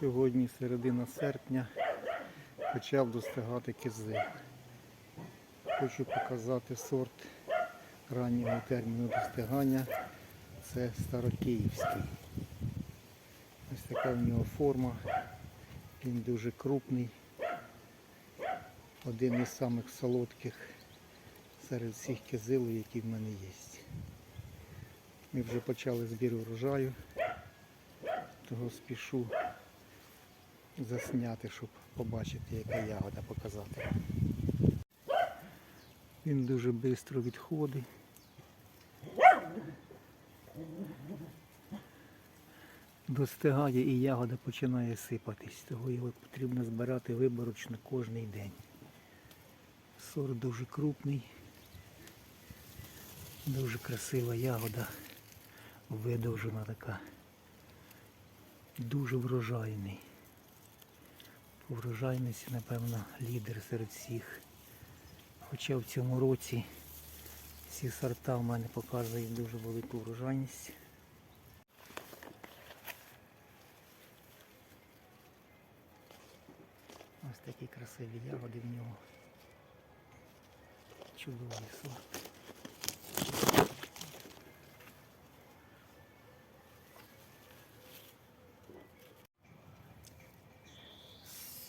Сьогодні середина серпня почав достигати кизил. Хочу показати сорт раннього терміну достигання. Це старокиївський. Ось така в нього форма. Він дуже крупний. Один із самих солодких серед всіх кизилів, які в мене є. Ми вже почали збір урожаю, того спішу засняти, щоб побачити, яка ягода показати. Він дуже швидко відходить. Достигає і ягода починає сипатись, того його потрібно збирати виборочно кожен день. Сорт дуже крупний, дуже красива ягода, видовжена така, дуже врожайний. По напевно, лідер серед всіх. Хоча в цьому році всі сорта в мене показують дуже велику врожайність. Ось такі красиві ягоди в нього. Чудовий сорт.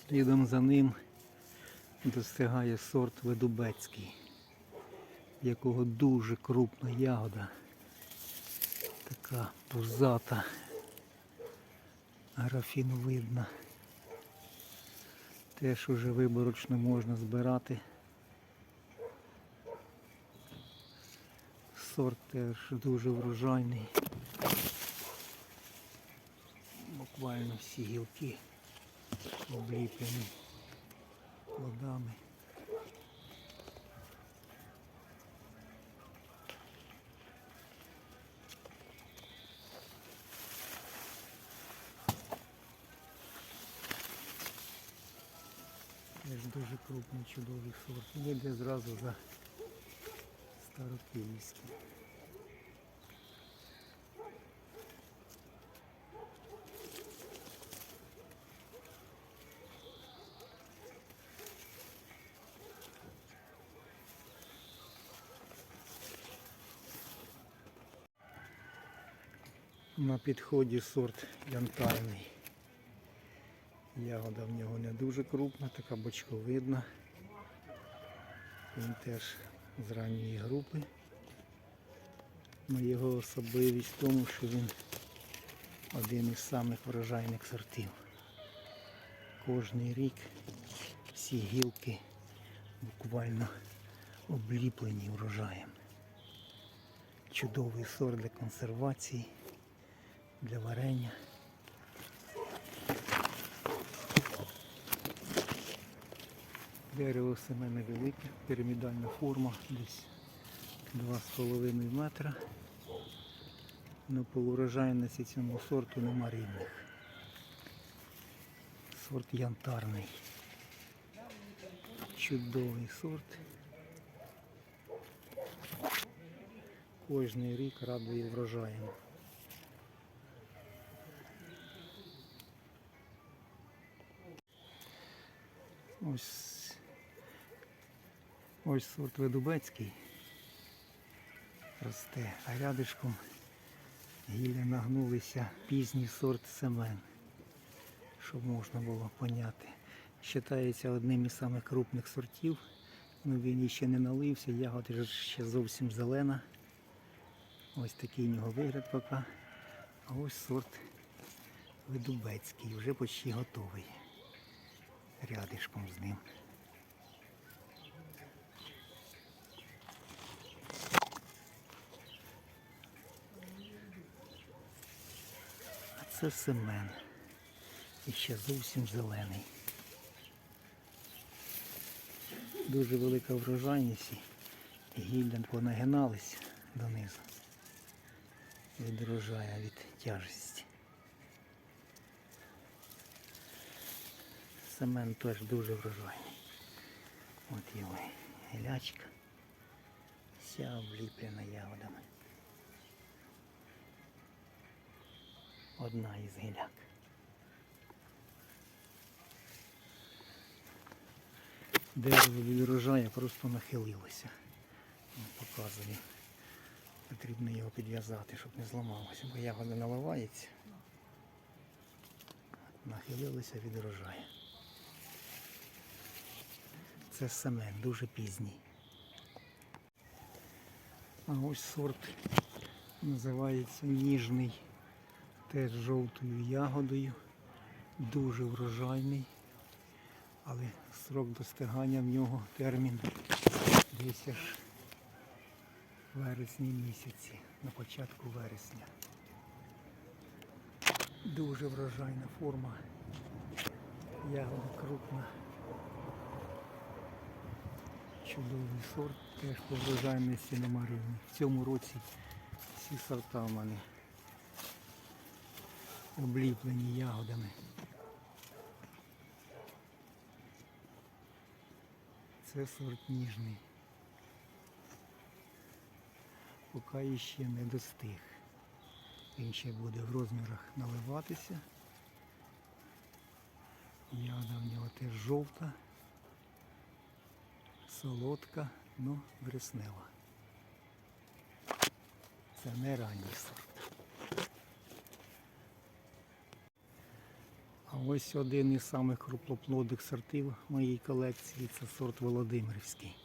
Слідом за ним достигає сорт Ведубецький, якого дуже крупна ягода, така пузата, графіновидна. Теж уже виборочно можна збирати. Сорт теж дуже врожайний. Буквально всі гілки обліплені плодами. Дуже крупний чудовий сорт. Їде зразу за старокиївський. На підході сорт янтарний. Ягода в нього не дуже крупна, така бочковидна. Він теж з ранньої групи. Но його особливість в тому, що він один із самих врожайних сортів. Кожний рік всі гілки буквально обліплені врожаєм. Чудовий сорт для консервації, для варення. Дерево саме невелике, пірамідальна форма, десь 2,5 метра. Но по урожайності цьому сорту нема рівних. Сорт янтарний. Чудовий сорт. Кожний рік радує врожаєм. Ось. Ось сорт Ведубецький. Росте, а рядишком гілля нагнулися. Пізній сорт Семен, щоб можна було поняти. Считається одним із самих крупних сортів, але він ще не налився, ягода ще зовсім зелена. Ось такий у нього вигляд поки. А ось сорт Ведубецький, вже почти готовий рядишком з ним. А це семен. І ще зовсім зелений. Дуже велика врожайність. і Гілля понагиналися донизу. Від врожая від тяжесті. Семен теж дуже врожайний. От його гілячка. Вся обліплена ягодами. Одна із гіляк. Дерево від урожаю просто нахилилося. Показує. Потрібно його підв'язати, щоб не зламалося, бо ягода наливається. Нахилилися від урожаю. Це семен, дуже пізній. А ось сорт називається ніжний, теж жовтою ягодою, дуже врожайний, але срок достигання в нього термін десь аж вересні місяці, на початку вересня. Дуже врожайна форма. Ягода крупна. Чудовий сорт, теж по врожайності нема рівні. В цьому році всі сорта в мене обліплені ягодами. Це сорт ніжний. Поки ще не достиг. Він ще буде в розмірах наливатися. Ягода в нього теж жовта, солодка, ну веснева. Це не ранній сорт. А ось один із самих круплоплодних сортів моєї колекції це сорт Володимирівський.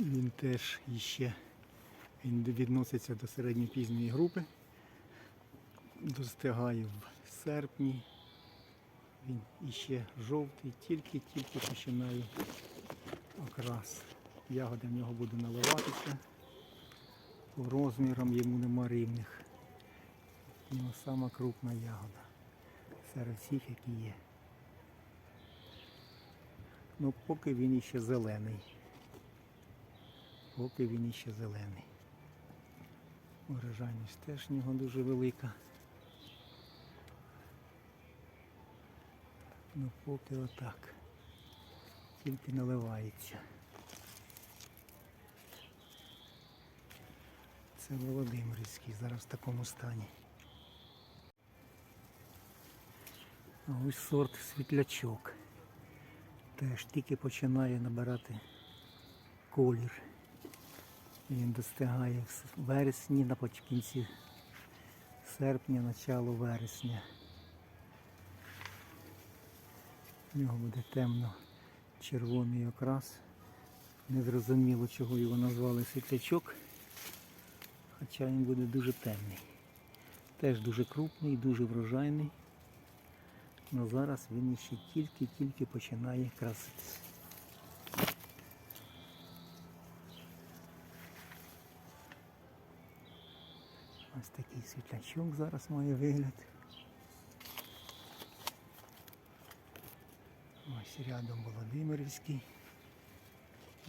Він теж іще він відноситься до середньопізньої групи. Достигає в серпні. Він іще жовтий, тільки-тільки починає окрас. Ягода в нього буде наливатися. По розмірам йому нема рівних. У сама крупна ягода серед всіх, які є. Ну поки він іще зелений. Поки він іще зелений. Урожайність теж в нього дуже велика. Ну поки отак. Тільки наливається. Це Володимирський зараз в такому стані. А ось сорт світлячок. Теж тільки починає набирати колір. Він достигає в вересні, на кінці серпня, начало вересня. У нього буде темно-червоний окрас. Незрозуміло, чого його назвали світлячок. Хоча він буде дуже темний. Теж дуже крупний, дуже врожайний. Але зараз він ще тільки-тільки починає краситися. Ось такий світлячок зараз має вигляд. Ось рядом Володимирівський.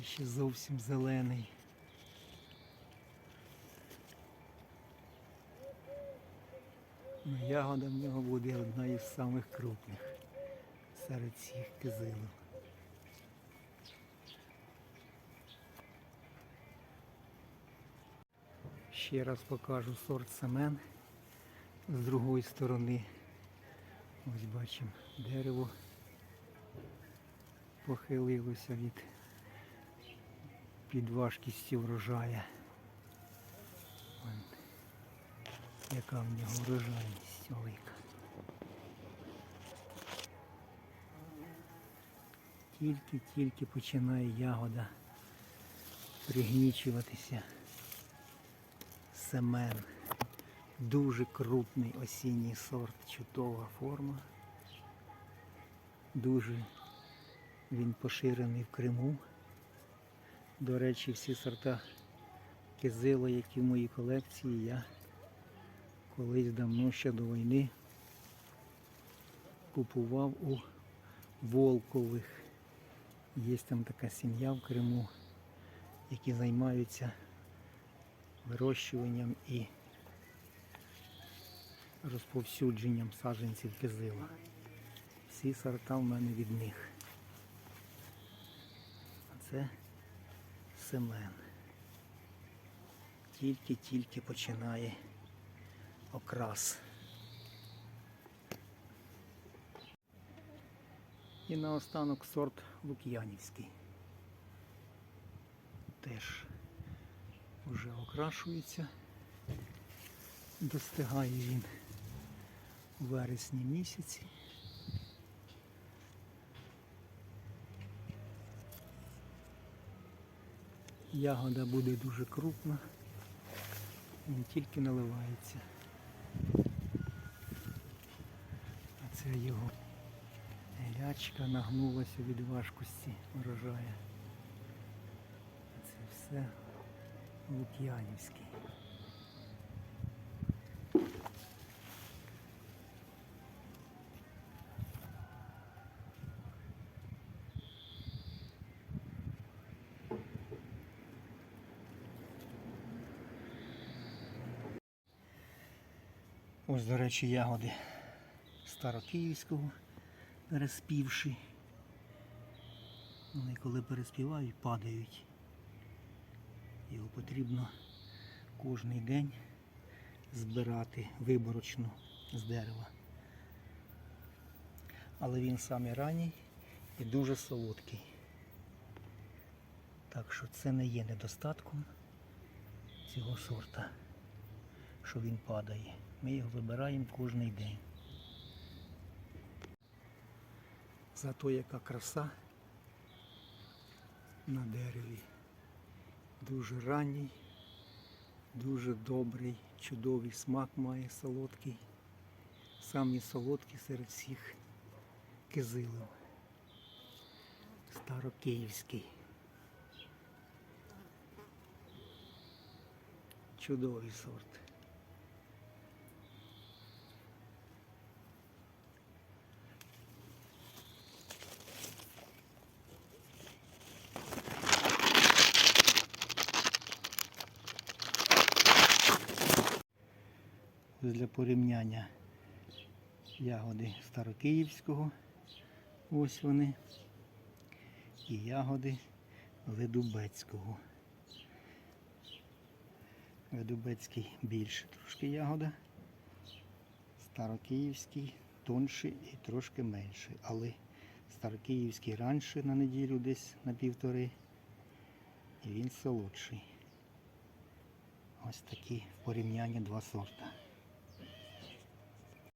Ще зовсім зелений. Ну, ягода в нього буде одна із самих крупних серед всіх кизилів. Ще раз покажу сорт семен з другої сторони. Ось бачимо дерево похилилося від під важкістю врожая. Яка в нього врожайність велика. Тільки-тільки починає ягода пригнічуватися. Семен. Дуже крупний осінній сорт, чудова форма. Дуже він поширений в Криму. До речі, всі сорта кизила, які в моїй колекції, я колись давно ще до війни купував у Волкових. Є там така сім'я в Криму, які займаються вирощуванням і розповсюдженням саджанців кизила. Всі сорта в мене від них. Це семен. Тільки-тільки починає окрас. І наостанок сорт Лук'янівський. Теж вже окрашується. Достигає він у вересні місяці. Ягода буде дуже крупна. Він тільки наливається. А це його лячка нагнулася від важкості врожаю. Це все Лук'янівський. Ось, до речі, ягоди старокиївського переспівши. Вони коли переспівають, падають. Його потрібно кожний день збирати виборочно з дерева. Але він саме ранній і дуже солодкий. Так що це не є недостатком цього сорта, що він падає. Ми його вибираємо кожний день. Зато яка краса на дереві. Дуже ранній, дуже добрий, чудовий смак має солодкий. Самі солодкі серед всіх кизилів. Старокиївський. Чудовий сорт. Для порівняння ягоди Старокиївського. Ось вони. І ягоди Ледубецького. Ледубецький більше трошки ягода. Старокиївський тонший і трошки менший. Але Старокиївський раніше на неділю десь на півтори. І він солодший. Ось такі в порівнянні два сорта.